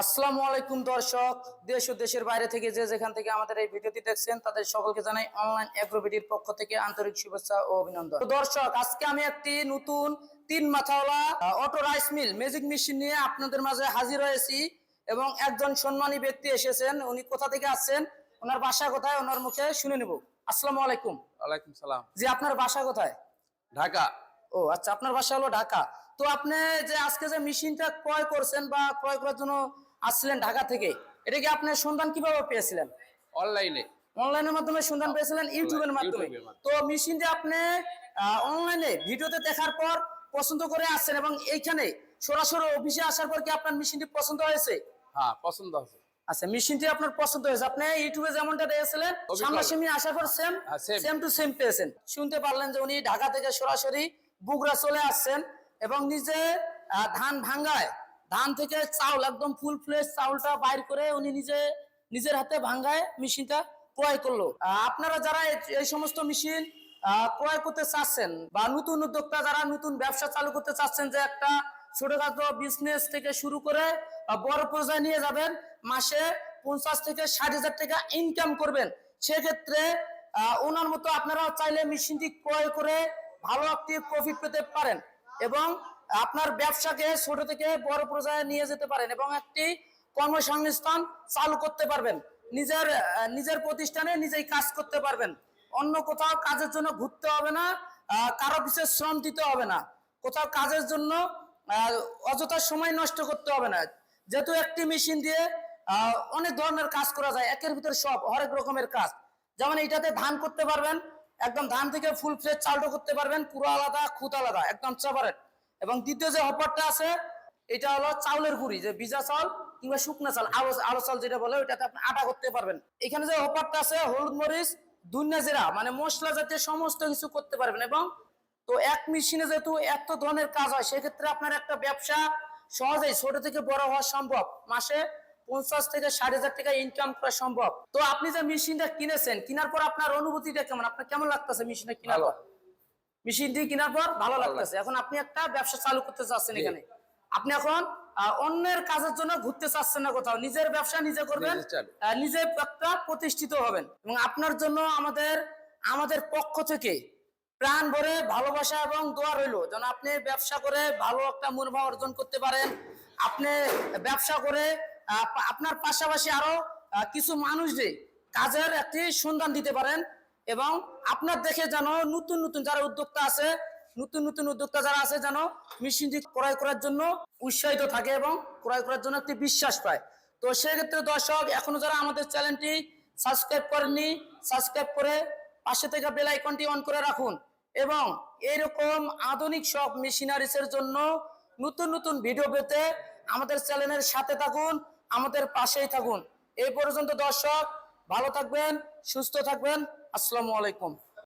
আসসালামু আলাইকুম দর্শক দেশ ও দেশের বাইরে থেকে যে যেখান থেকে আমাদের এই ভিডিওটি দেখছেন তাদের সকলকে জানাই অনলাইন অ্যাগ্রোবিটির পক্ষ থেকে আন্তরিক শুভেচ্ছা ও অভিনন্দন। দর্শক আজকে আমি একটি নতুন তিন মাথাওয়ালা auto rice mill magic machine নিয়ে আপনাদের মাঝে হাজির হয়েছি এবং একজন সম্মানী ব্যক্তি এসেছেন উনি কোথা থেকে আসছেন ওনার বাসা কোথায় ওনার মুখে শুনে নেব। আসসালামু আলাইকুম। ওয়ালাইকুম সালাম। জি আপনার বাসা কোথায়? ঢাকা। ও আচ্ছা আপনার বাসা হলো ঢাকা। তো আপনি যে আজকে যে মেশিনটা ক্রয় করছেন বা ক্রয় করার জন্য আসছিলেন ঢাকা থেকে এটা কি আপনি সন্ধান কীভাবে পেয়েছিলেন? অনলাইনে। অনলাইনের মাধ্যমে সন্ধান পেয়েছিলেন ইউটিউবের মাধ্যমে। তো মেশিনটা আপনি অনলাইনে ভিডিওতে দেখার পর পছন্দ করে আসছেন এবং এইখানে সরাসরি অফিসে আসার পর কি আপনার মেশিনটি পছন্দ হয়েছে? হ্যাঁ পছন্দ আছে আচ্ছা মেশিনটি আপনার পছন্দ হয়েছে। আপনি ইউটিউবে যেমনটা দেখেছিলেন। সামনাসামনি আসার পর সেম সেম টু সেম পেয়েছেন। শুনতে পারলেন যে উনি ঢাকা থেকে সরাসরি বুগরা চলে আসছেন। এবং নিজে ধান ভাঙ্গায়। ধান থেকে চাউল, একদম ফুল ফ্লেশ চাউলটা বাইর করে উনি নিজে, নিজের হাতে ভাঙ্গায় মেশিনটা ক্রয় করল। আপনারা যারা এই- এই সমস্ত মেশিন ক্রয় করতে চাচ্ছেন বা নতুন উদ্যোক্তা যারা নতুন ব্যবসা চালু করতে চাচ্ছেন যে একটা ছোটখাটো বিজনেস থেকে শুরু করে বড় পর্যায়ে নিয়ে যাবেন, মাসে পঞ্চাশ থেকে ষাট হাজার টাকা ইনকাম করবেন। সেক্ষেত্রে ওনার মতো আপনারা চাইলে মেশিনটি ক্রয় করে ভালো একটি প্রফিট পেতে পারেন। এবং আপনার ব্যবসাকে ছোট থেকে বড় পর্যায়ে নিয়ে যেতে পারেন এবং একটি কর্মসংস্থান চালু করতে পারবেন। নিজের নিজের প্রতিষ্ঠানে নিজেই কাজ করতে পারবেন। অন্য কোথাও কাজের জন্য ঘুরতে হবে না কারও বিশেষ শ্রম দিতে হবে না। কোথাও কাজের জন্য অযথা সময় নষ্ট করতে হবে না। যেহেতু একটি মেশিন দিয়ে অনেক ধরনের কাজ করা যায়, একের ভিতরে সব, হরেক রকমের কাজ। যেমন এইটাতে ধান করতে পারবেন একদম ধান থেকে ফুল ফ্লেজ চালটা করতে পারবেন, পুরো আলাদা খুদ আলাদা, একদম সেপারেট এবং দ্বিতীয় যে হপারটা আছে, এটা হলো চাউলের গুঁড়ি, যে ভিজা চাল কিংবা শুকনা চাল আলো আলো চাল যেটা বলে, ওইটাতে আপনি আটা করতে পারবেন। এখানে যে হপারটা আছে, হলুদ মরিচ দুনিয়া জিরা মানে মশলা জাতীয় সমস্ত কিছু করতে পারবেন। এবং তো এক মেশিনে যেহেতু এত ধরনের কাজ হয়, সেক্ষেত্রে আপনার একটা ব্যবসা সহজেই, ছোট থেকে বড় হওয়া সম্ভব। মাসে পঞ্চাশ থেকে ষাট হাজার টাকা ইনকাম করা সম্ভব। তো আপনি যে মেশিনটা কিনেছেন কেনার পর আপনার অনুভূতিটা কেমন? আপনার কেমন লাগতেছে মেশিনটা কেনার ভালো। পর? মেশিনটি কেনার পর ভালো লাগতেছে। এখন আপনি একটা ব্যবসা চালু করতে চাচ্ছেন এখানে। আপনি এখন অন্যের কাজের জন্য ঘুরতে চাচ্ছেন না কোথাও। নিজের ব্যবসা নিজে করবেন নিজে একটা প্রতিষ্ঠিত হবেন। এবং আপনার জন্য আমাদের আমাদের পক্ষ থেকে প্রাণ ভরে ভালোবাসা এবং দোয়া রইল। যেন আপনি ব্যবসা করে ভালো একটা মুনাফা অর্জন করতে পারেন। আপনি ব্যবসা করে আপনার পাশাপাশি আরও কিছু মানুষদের কাজের একটি সন্ধান দিতে পারেন এবং আপনার দেখে যেন নতুন নতুন যারা উদ্যোক্তা আছে, নতুন নতুন উদ্যোক্তা যারা আছে যেন মেশিনটি ক্রয় করার জন্য উৎসাহিত থাকে এবং ক্রয় করার জন্য একটি বিশ্বাস পায়। তো সেক্ষেত্রে দর্শক, এখনও যারা আমাদের চ্যানেলটি সাবস্ক্রাইব করেননি, সাবস্ক্রাইব করে পাশে থেকে বেল আইকনটি অন করে রাখুন এবং এরকম আধুনিক সব মেশিনারিসের জন্য নতুন নতুন ভিডিও পেতে আমাদের চ্যানেলের সাথে থাকুন। আমাদের পাশেই থাকুন। এই পর্যন্ত দর্শক ভালো থাকবেন সুস্থ থাকবেন। আসসালামু আলাইকুম।